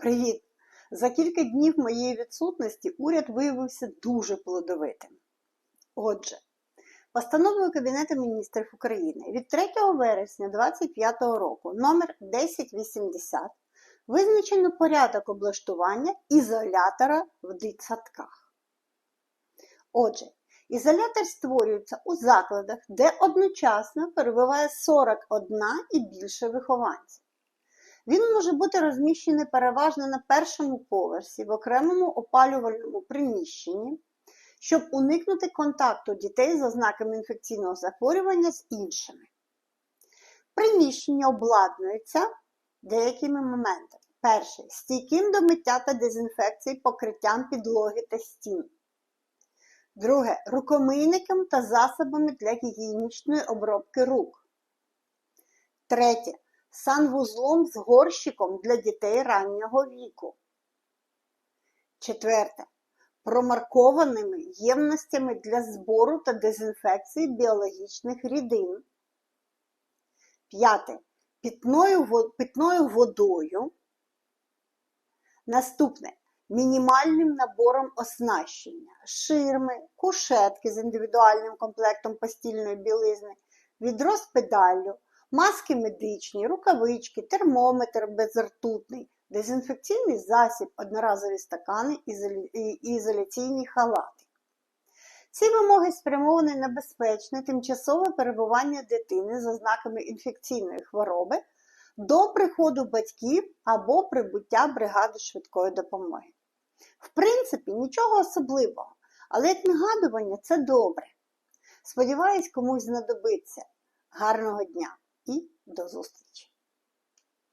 Привіт! За кілька днів моєї відсутності уряд виявився дуже плодовитим. Отже, постановою Кабінету міністрів України від 3 вересня 2025 року номер 1080 визначено порядок облаштування ізолятора в дитсадках. Отже, ізолятор створюється у закладах, де одночасно перебуває 41 і більше вихованців. Він може бути розміщений переважно на першому поверсі в окремому опалювальному приміщенні, щоб уникнути контакту дітей з ознаками інфекційного захворювання з іншими. Приміщення обладнується деякими моментами. Перше стійким до миття та дезінфекції покриттям підлоги та стін. Друге рукомийником та засобами для гігієнічної обробки рук. Третє санвузлом з горщиком для дітей раннього віку. Четверте. Промаркованими ємностями для збору та дезінфекції біологічних рідин. П'яте. Питною, питною водою. Наступне. Мінімальним набором оснащення, ширми, кушетки з індивідуальним комплектом постільної білизни, відро з педаллю, маски медичні, рукавички, термометр безртутний, дезінфекційний засіб, одноразові стакани і ізоляційні халати. Ці вимоги спрямовані на безпечне тимчасове перебування дитини з ознаками інфекційної хвороби до приходу батьків або прибуття бригади швидкої допомоги. В принципі, нічого особливого, але як нагадування це добре. Сподіваюсь, комусь знадобиться. Гарного дня і до зустрічі!